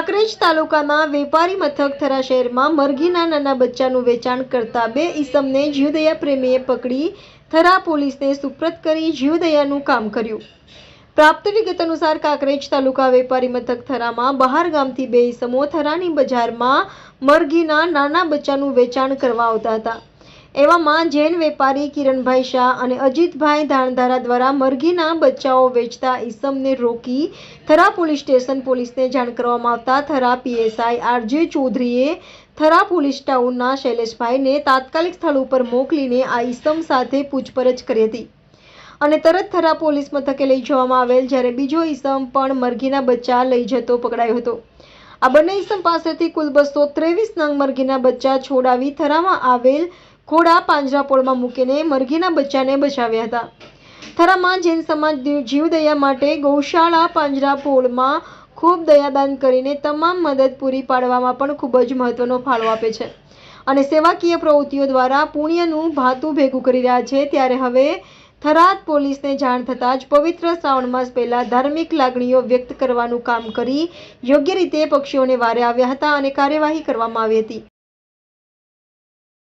કાંકરેજ તાલુકાના વેપારી મથક થરા શહેરમાં મરઘીના નાના બચ્ચાનું વેચાણ કરતા બે ઈસમને જીવદયા પ્રેમીએ પકડી થરા પોલીસને સુપ્રત કરી જીવદયાનું કામ કર્યું. પ્રાપ્ત વિગત અનુસાર કાંકરેજ તાલુકા વેપારી મથક થરામાં બહાર ગામથી બે ઈસમો થરાની બજારમાં મરઘીના નાના બચ્ચાનું વેચાણ કરવા આવતા હતા. એવામાં જૈન વેપારી કિરણભાઈ શાહ અને અજીતભાઈ ધાણધારા દ્વારા મરઘીના બચ્ચાઓ વેચતા ઈસમને રોકી થરા પોલીસ સ્ટેશન પોલીસને જાણ કરવામાં આવતા થરા પીએસઆઈ આરજે ચૌધરીએ થરા પોલીસ ટાઉનના શૈલેષભાઈને તાત્કાલિક સ્થળ ઉપર મોકલીને આ ઈસમ સાથે પૂછપરછ કરી હતી. અને તરત થરા પોલીસ મથકે લઈ જવામાં આવેલ જ્યારે બીજો ઈસમ પણ મરઘીના બચ્ચા લઈ જતો પકડાયો હતો. આ બંને ઈસમ પાસેથી કુલ બસો ત્રેવીસ નંગ મરઘીના બચ્ચા છોડાવી થરામાં આવેલ ખોડા પાંજરાપોળમાં મૂકીને મરઘીના બચ્ચાને બચાવ્યા હતા. થરામાં જૈન સમાજ જીવદયા માટે ગૌશાળા પાંજરાપોળમાં ખૂબ દયાદાન કરીને તમામ મદદ પૂરી પાડવામાં પણ ખૂબ જ મહત્વનો ફાળો આપે છે. અને સેવાકીય પ્રવૃત્તિઓ દ્વારા પુણ્યનું ભાતું ભેગું કરી રહ્યા છે, ત્યારે હવે થરાદ પોલીસને જાણ થતાં જ પવિત્ર શ્રાવણ માસ પહેલાં ધાર્મિક લાગણીઓ વ્યક્ત કરવાનું કામ કરી યોગ્ય રીતે પક્ષીઓને વારે આવ્યા હતા અને કાર્યવાહી કરવામાં આવી હતી.